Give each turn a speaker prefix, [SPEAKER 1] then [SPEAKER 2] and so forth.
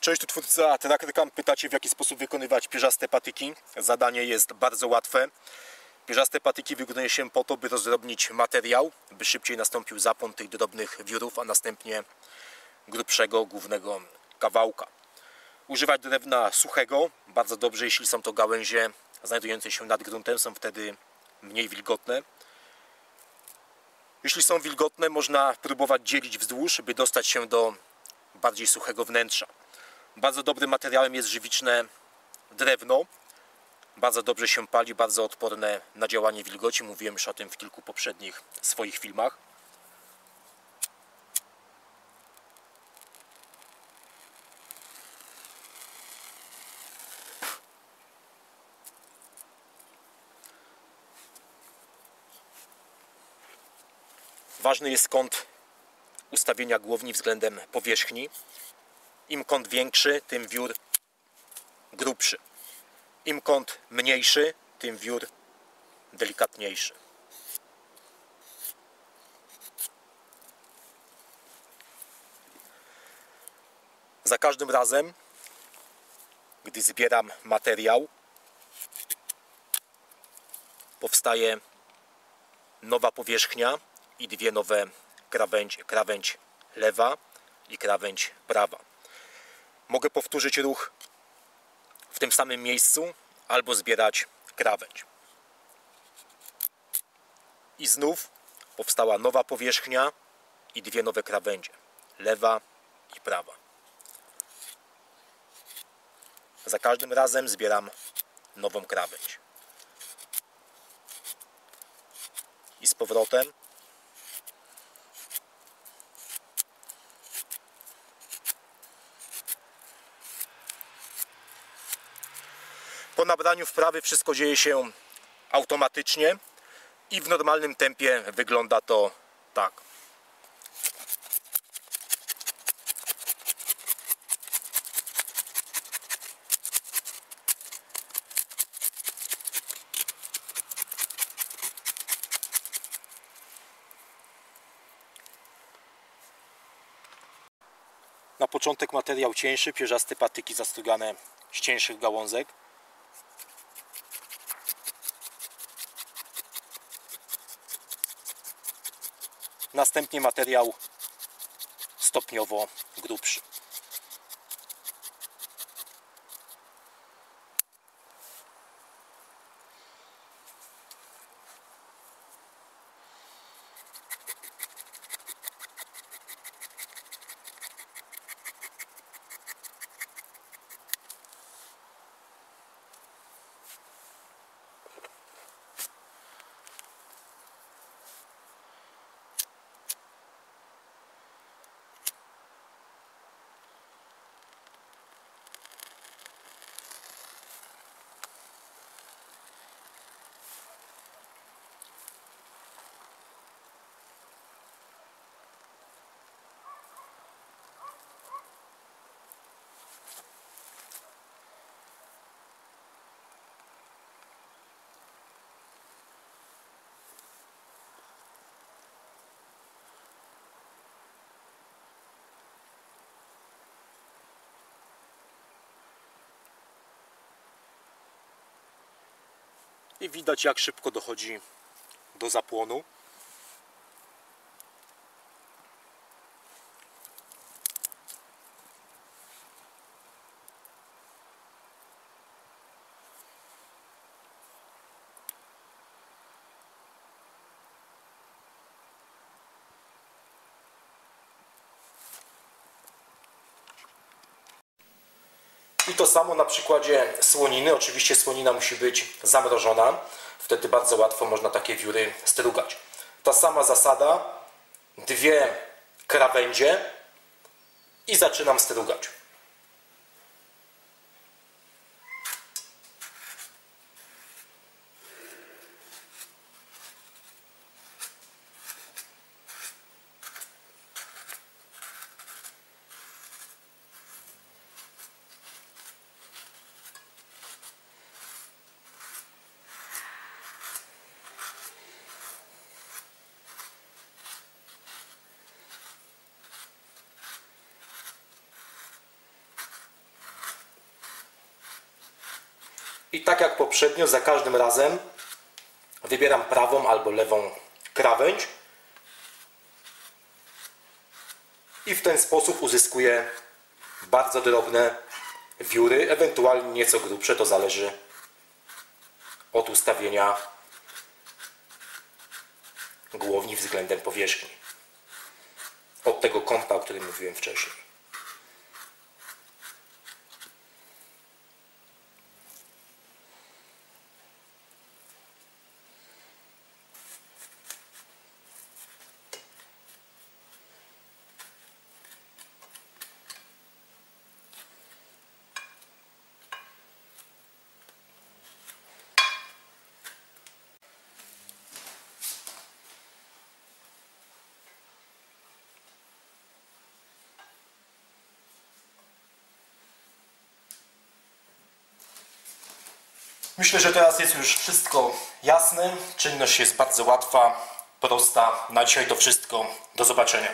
[SPEAKER 1] Cześć, tu twórca Trackercam. Pytacie w jaki sposób wykonywać pierzaste patyki. Zadanie jest bardzo łatwe. Pierzaste patyki wykonuje się po to, by rozdrobnić materiał, by szybciej nastąpił zapłon tych drobnych wiórów, a następnie grubszego głównego kawałka. Używać drewna suchego, bardzo dobrze, jeśli są to gałęzie znajdujące się nad gruntem, są wtedy mniej wilgotne. Jeśli są wilgotne, można próbować dzielić wzdłuż, by dostać się do bardziej suchego wnętrza. Bardzo dobrym materiałem jest żywiczne drewno. Bardzo dobrze się pali, bardzo odporne na działanie wilgoci. Mówiłem już o tym w kilku poprzednich swoich filmach. Ważny jest kąt ustawienia głowni względem powierzchni. Im kąt większy, tym wiór grubszy. Im kąt mniejszy, tym wiór delikatniejszy. Za każdym razem, gdy zbieram materiał, powstaje nowa powierzchnia i dwie nowe krawędź, krawędź lewa i krawędź prawa. Mogę powtórzyć ruch w tym samym miejscu albo zbierać krawędź. I znów powstała nowa powierzchnia i dwie nowe krawędzie. Lewa i prawa. Za każdym razem zbieram nową krawędź. I z powrotem Po nabraniu wprawy wszystko dzieje się automatycznie i w normalnym tempie wygląda to tak. Na początek materiał cieńszy, pierzaste patyki zastrugane z cieńszych gałązek. Następnie materiał stopniowo grubszy. I widać jak szybko dochodzi do zapłonu. I to samo na przykładzie słoniny. Oczywiście słonina musi być zamrożona. Wtedy bardzo łatwo można takie wióry strugać. Ta sama zasada. Dwie krawędzie i zaczynam strugać. I tak jak poprzednio, za każdym razem wybieram prawą albo lewą krawędź i w ten sposób uzyskuję bardzo drobne wióry, ewentualnie nieco grubsze, to zależy od ustawienia głowni względem powierzchni. Od tego kąta, o którym mówiłem wcześniej. Myślę, że teraz jest już wszystko jasne. Czynność jest bardzo łatwa, prosta. Na dzisiaj to wszystko. Do zobaczenia.